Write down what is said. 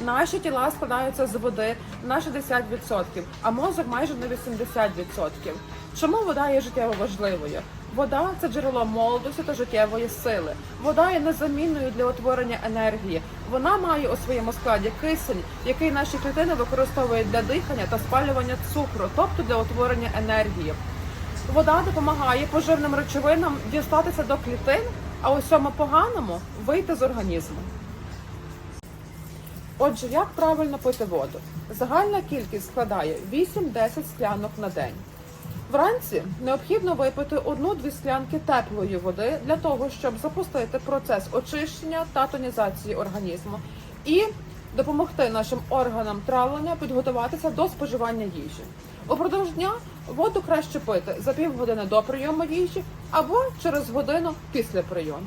Наші тіла складаються з води на 60%, а мозок майже на 80%. Чому вода є життєво важливою? Вода це джерело молодості та життєвої сили. Вода є незамінною для утворення енергії. Вона має у своєму складі кисень, який наші клітини використовують для дихання та спалювання цукру, тобто для утворення енергії. Вода допомагає поживним речовинам дістатися до клітин, а усьому поганому вийти з організму. Отже, як правильно пити воду? Загальна кількість складає 8-10 склянок на день. Вранці необхідно випити одну-дві склянки теплої води для того, щоб запустити процес очищення та тонізації організму і допомогти нашим органам травлення підготуватися до споживання їжі. Упродовж дня воду краще пити за півгодини до прийому їжі або через годину після прийому.